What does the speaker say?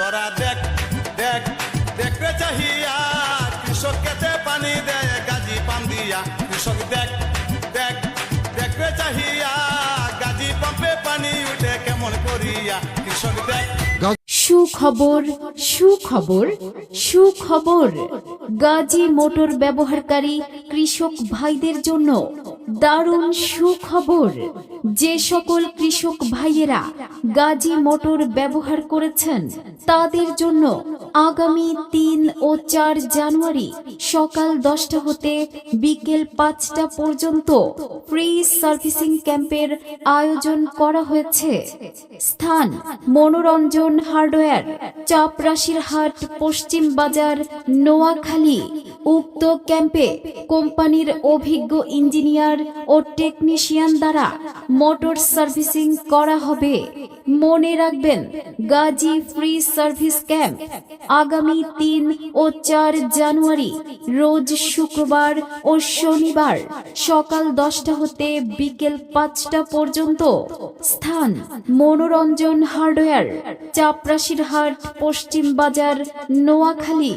তোরা দেখ দেখ দেখরে চাহিয়া। কৃষক কেতে পানি দেয়, গাজী পাম দিয়া। কৃষক দেখ দেখ দেখরে চাহিয়া। গাজী পাম্পে পানি উঠে কেমন করিয়া। কৃষক দেখ। সুখবর সুখবর সুখবর। গাজী মোটর ব্যবহারকারী কৃষক ভাইদের জন্য দারুণ সুখবর। যে সকল কৃষক ভাইয়েরা গাজী মোটর ব্যবহার করেছেন, তাদের জন্য আগামী তিন ও চার জানুয়ারি সকাল দশটা হতে বিকেল পাঁচটা পর্যন্ত ফ্রি সার্ভিসিং ক্যাম্পের আয়োজন করা হয়েছে। স্থান মনোরঞ্জন হার্ডওয়্যার, চাপরাশির হাট, পশ্চিম বাজার, নোয়াখালী উক্ত ক্যাম্পে কোম্পানির অভিজ্ঞ ইঞ্জিনিয়ার ও টেকনিশিয়ান দ্বারা মোটর সার্ভিসিং করা হবে। মনে রাখবেন, গাজী ফ্রি সার্ভিস ক্যাম্প আগামী তিন ও চার জানুয়ারি, রোজ শুক্রবার ও শনিবার সকাল দশটা হতে বিকেল পাঁচটা পর্যন্ত স্থান, মনোরঞ্জন হার্ডওয়্যার, চাপরাশির হাট, পশ্চিম বাজার, নোয়াখালী।